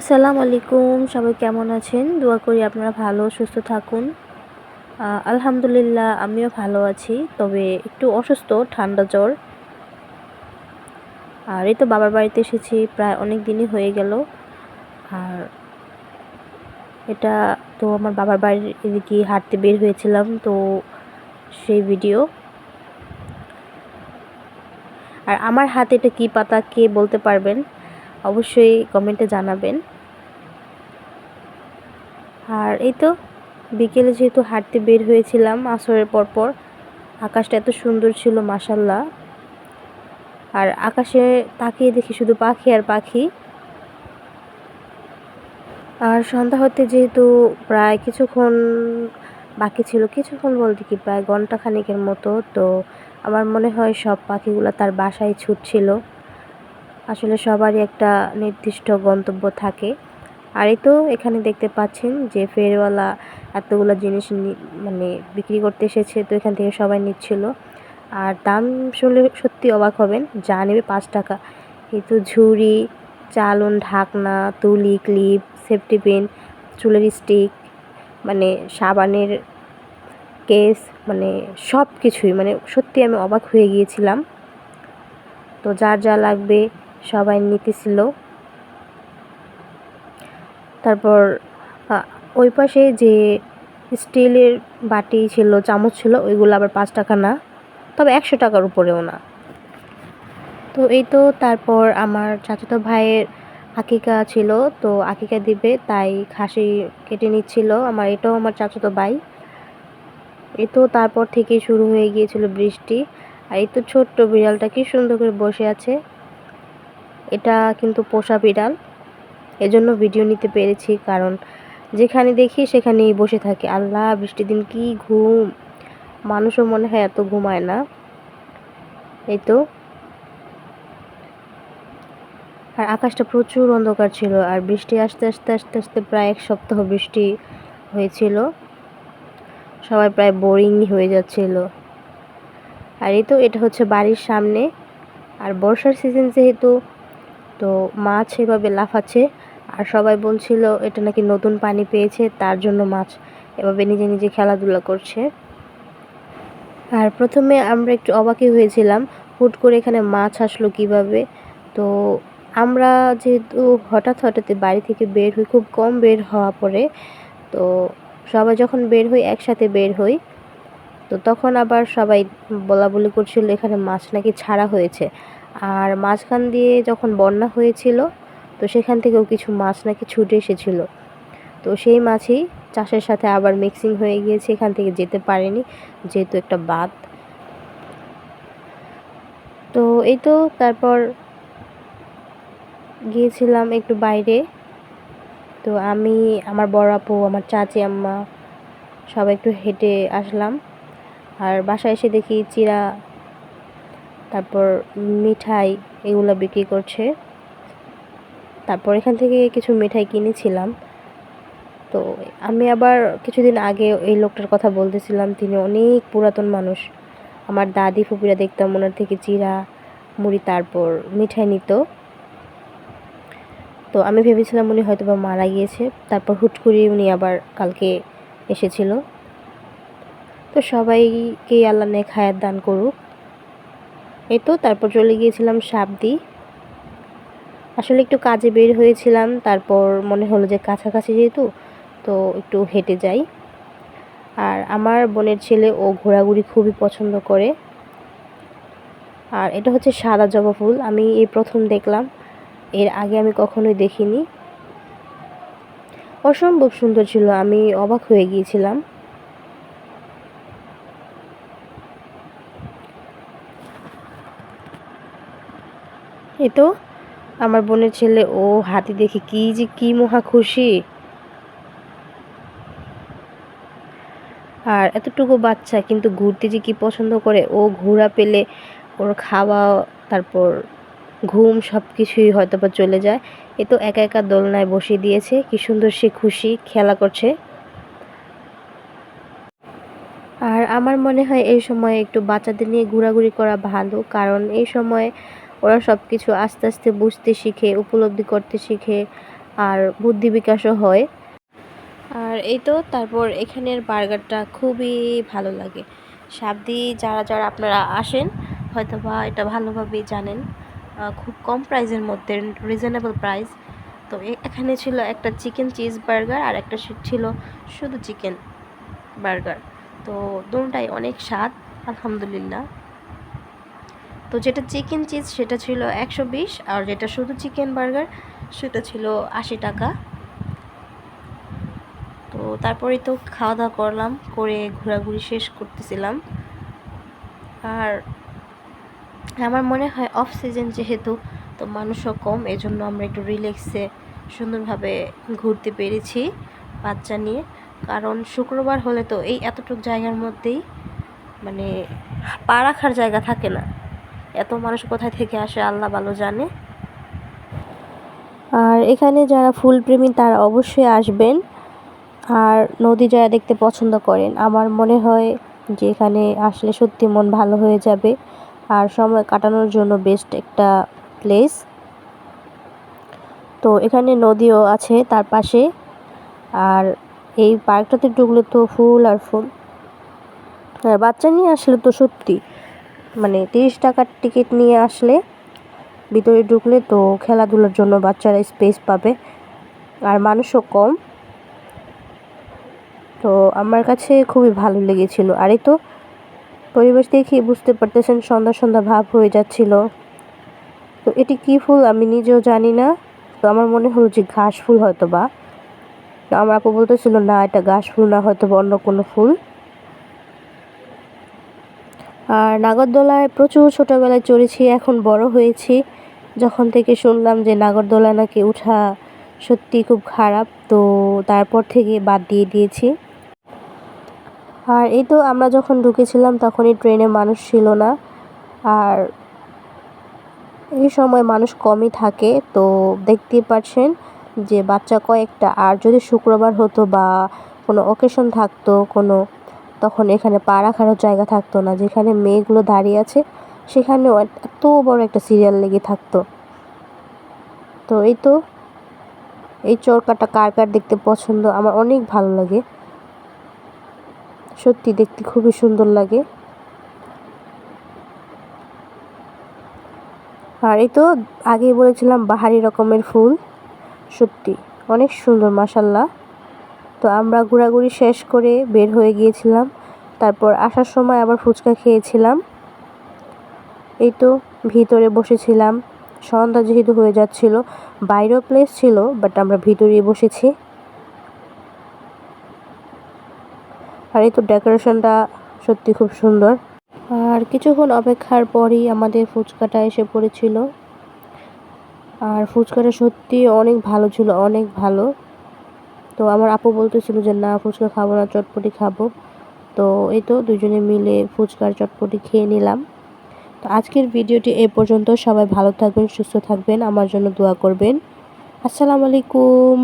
আসসালামু আলাইকুম, সবাই কেমন আছেন? দোয়া করি আপনারা ভালো, সুস্থ থাকুন। আলহামদুলিল্লাহ, আমিও ভালো আছি, তবে একটু অসুস্থ, ঠান্ডা জ্বর। আর এই তো বাবার বাড়িতে এসেছি, প্রায় অনেক দিনই হয়ে গেল। আর এটা তো আমার বাবার বাড়ির এদিকে হাঁটতে বের হয়েছিলাম, তো সেই ভিডিও। আর আমার হাতে এটা কী পাতা, কে বলতে পারবেন? অবশ্যই কমেন্টে জানাবেন। আর এই তো, বিকেলে যেহেতু হাঁটতে বের হয়েছিলাম আসরের পর পর আকাশটা এত সুন্দর ছিল মাসাল্লাহ আর আকাশে তাকিয়ে দেখি শুধু পাখি আর পাখি। আর সন্ধ্যা হতে যেহেতু প্রায় কিছুক্ষণ বাকি ছিল, কিছুক্ষণ বলতে কি প্রায় ঘণ্টা খানিকের মতো, তো আমার মনে হয় সব পাখিগুলো তার বাসায় ছুটছিল। আসলে সবারই একটা নির্দিষ্ট গন্তব্য থাকে। আর এই তো এখানে দেখতে পাচ্ছেন যে ফেরওয়ালা এতগুলো জিনিস মানে বিক্রি করতে এসেছে, তো এখান থেকে সবাই নিচ্ছিল। আর দাম শুনলে সত্যি অবাক হবেন, যা নেবে পাঁচ টাকা। কিন্তু ঝুড়ি, চালন, ঢাকনা, তুলি, ক্লিপ, সেফটি পিন, চুলের স্টিক মানে সাবানের কেস মানে সব কিছুই মানে সত্যি আমি অবাক হয়ে গিয়েছিলাম। তো যার যা লাগবে সবাই নিতেছিল। তারপর ওই পাশে যে স্টিলের বাটি ছিল, চামচ ছিল, ওইগুলো আবার পাঁচ টাকা না, তবে একশো টাকার উপরেও না। তো এই তো তারপর আমার চাচাতো ভাইয়ের আকিকা ছিল, তো আকিকা দিবে, তাই খাসি কেটে নিচ্ছিল, আমার এটাও আমার চাচাতো ভাই। এই তো তারপর থেকে শুরু হয়ে গিয়েছিল বৃষ্টি, আর এই তো ছোট্ট বিড়ালটা কি সুন্দর করে বসে আছে। এটা কিন্তু পোষা বিড়াল। এজন্য ভিডিও নিতে পেরেছি কারণ যেখানে দেখি সেখানেই বসে থাকে। আল্লাহ, বৃষ্টির দিন কি ঘুম। মানুষও মনে হয় এত ঘুমায় না। এই তো। আর আকাশটা প্রচুর অন্ধকার ছিল আর বৃষ্টি আসতে আসতে, আস্তে আস্তে প্রায় এক সপ্তাহ বৃষ্টি হয়েছিল। সবাই প্রায় বোরিং হয়ে যাচ্ছিল। আর এই তো, এটা হচ্ছে বাড়ির সামনে। আর বর্ষার সিজন যেহেতু তো মাছ এভাবে লাফাচ্ছে আর সবাই বলছিল এটা নাকি নতুন পানি পেয়েছে, তার জন্য মাছ এভাবে নিজে নিজে খেলাধুলা করছে। আর প্রথমে আমরা একটু অবাকই হয়েছিলাম, হুট করে এখানে মাছ আসলো কীভাবে? তো আমরা যেহেতু হঠাৎ হঠাৎ বাড়ি থেকে বের হই, খুব কম বের হওয়া পরে তো সবাই যখন বের হই একসাথে বের হই, তো তখন আবার সবাই বলা বলি করছিল এখানে মাছ নাকি ছাড়া হয়েছে। আর মাঝখান দিয়ে যখন বন্যা হয়েছিল, তো সেখান থেকেও কিছু মাছ নাকি ছুটে এসেছিল। তো সেই মাছই চাষের সাথে আবার মিক্সিং হয়ে গিয়েছে, এখান থেকে যেতে পারেনি, যেহেতু একটা বাদ তো এই তো তারপর গিয়েছিলাম একটু বাইরে। তো আমি, আমার বড় আপু, আমার চাচি, আম্মা সবাই একটু হেঁটে আসলাম। আর বাসায় এসে দেখি চিরা তারপর মিঠাই এগুলো বিক্রি করছে। তারপর এখান থেকে কিছু মিঠাই কিনেছিলাম। তো আমি আবার কিছুদিন আগে এই লোকটার কথা বলতেছিলাম, তিনি অনেক পুরাতন মানুষ। আমার দাদি ফুপিরা দেখতাম, ওনার থেকে চিরা মুড়ি, তারপর মিঠাই নিত। তো আমি ভেবেছিলাম উনি হয়তো বা মারা গিয়েছে। তারপর হুট করে উনি আবার কালকে এসেছিল। তো সবাইকে আল্লাহ নেক হায়াত দান করুক। এই তো, তারপর চলে গিয়েছিলাম সাবদি। আসলে একটু কাজে বের হয়েছিলাম, তারপর মনে হলো যে কাছাকাছি যেহেতু, তো একটু হেঁটে যাই। আর আমার বোনের ছেলে ও ঘোরাঘুরি খুবই পছন্দ করে। আর এটা হচ্ছে সাদা জবা ফুল, আমি এই প্রথম দেখলাম। এর আগে আমি কখনোই দেখিনি। অসম্ভব সুন্দর ছিল, আমি অবাক হয়ে গিয়েছিলাম। এই তো? আমার বোনের ছেলে, ও হাতি দেখে কি যে কি মহা খুশি। আর এতটুকু বাচ্চা, কিন্তু ঘুরতে যে কি পছন্দ করে, ও ঘোরা পেলে ওর খাওয়া, তারপর ঘুম সব কিছুই হয়তো বা চলে যায়। এ তো একা একা দোলনায় বসিয়ে দিয়েছে, কি সুন্দর সে খুশি, খেলা করছে। আর আমার মনে হয় এই সময় একটু বাচ্চাদের নিয়ে ঘোরাঘুরি করা ভালো, কারণ এই সময় ওরা সব কিছু আস্তে আস্তে বুঝতে শিখে, উপলব্ধি করতে শিখে আর বুদ্ধি বিকাশও হয়। আর এই তো তারপর এখানের বার্গারটা খুবই ভালো লাগে। সাবদি যারা যারা আপনারা আসেন হয়তো বা এটা ভালোভাবেই জানেন খুব কম প্রাইসের মধ্যে রিজনেবল প্রাইস তো এখানে ছিল একটা চিকেন চিজ বার্গার আর একটা ছিল শুধু চিকেন বার্গার তো দুটাই অনেক স্বাদ, আলহামদুলিল্লাহ। তো যেটা চিকেন চিজ সেটা ছিল একশো বিশ, আর যেটা শুধু চিকেন বার্গার সেটা ছিল আশি টাকা। তো তারপরেই তো খাওয়া দাওয়া করলাম, করে ঘোরাঘুরি শেষ করতেছিলাম। আর আমার মনে হয় অফ সিজন যেহেতু, তো মানুষও কম, এজন্য আমরা একটু রিল্যাক্সে সুন্দরভাবে ঘুরতে পেরেছি বাচ্চা নিয়ে। কারণ শুক্রবার হলে তো এই এতটুকু জায়গার মধ্যেই মানে পা রাখার জায়গা থাকে না। এত মানুষ কোথায় থেকে আসে, আল্লাহ ভালো জানে। আর এখানে যারা ফুলপ্রেমী, তারা অবশ্যই আসবেন। আর নদী যারা দেখতে পছন্দ করেন, আমার মনে হয় যে এখানে আসলে সত্যি মন ভালো হয়ে যাবে। আর সময় কাটানোর জন্য বেস্ট একটা প্লেস তো এখানে নদীও আছে তার পাশে। আর এই পার্কটাতে ঢুকলে তো ফুল আর ফুল। আর বাচ্চা নিয়ে আসলে তো সত্যি। মানে তিরিশ টাকার টিকিট নিয়ে আসলে ভিতরে ঢুকলে তো খেলাধুলার জন্য বাচ্চারা স্পেস পাবে। আর মানুষও কম। তো আমার কাছে খুবই ভালো লেগেছিল। আর এই তো পরিবেশ দেখে বুঝতে পারতেছেন সন্ধ্যা সন্ধ্যা ভাব হয়ে যাচ্ছিল। তো এটি কী ফুল আমি নিজেও জানি না। তো আমার মনে হলো যে ঘাস ফুল হয়তো বা আমার আপু বলতেছিল, না, এটা ঘাস ফুল না হয়তো বা অন্য কোনো ফুল। আর নাগরদোলায় প্রচুর ছোটোবেলায় চড়েছি, এখন বড় হয়েছি। যখন থেকে শুনলাম যে নাগরদোলা নাকি উঠা সত্যি খুব খারাপ, তো তারপর থেকে বাদ দিয়ে দিয়েছি। আর এই তো আমরা যখন ঢুকেছিলাম তখনই ট্রেনে মানুষ ছিল না। আর এই সময় মানুষ কমই থাকে, তো দেখতেই পাচ্ছেন যে বাচ্চা কয়েকটা। আর যদি শুক্রবার হতো বা কোনো অকেশন থাকতো, কোনো তখন এখানে পা রাখারও জায়গা থাকতো না। যেখানে মেয়েগুলো দাঁড়িয়ে আছে, সেখানেও এত বড় একটা সিরিয়াল লেগে থাকতো। তো এই তো, এই চরকাটা কার কার দেখতে পছন্দ, আমার অনেক ভালো লাগে। সত্যি দেখতে খুবই সুন্দর লাগে। আর এই তো, আগেই বলেছিলাম বাহারি রকমের ফুল। সত্যি, অনেক সুন্দর মাসাল্লাহ তো আমরা ঘোরাঘুরি শেষ করে বের হয়ে গিয়েছিলাম। তারপর আসার সময় আবার ফুচকা খেয়েছিলাম। এই তো ভিতরে বসেছিলাম। সন্ধ্যা যেহেতু হয়ে যাচ্ছিল, বাইরেও প্লেস ছিল বাট আমরা ভিতরেই বসেছি। আর এই তো ডেকোরেশনটা সত্যি খুব সুন্দর। আর কিছুক্ষণ অপেক্ষার পরই আমাদের ফুচকাটা এসে পড়েছিল। আর ফুচকাটা সত্যি অনেক ভালো ছিল, অনেক ভালো। তো আমার আপু বলতেছিল যে, না, ফুচকা খাব না, চটপটি খাব। তো এই তো দুজনে মিলে ফুচকার চটপটি খেয়ে নিলাম। তো আজকের ভিডিওটি এ পর্যন্ত। সবাই ভালো থাকবেন, সুস্থ থাকবেন, আমার জন্য দোয়া করবেন। আসসালামু আলাইকুম।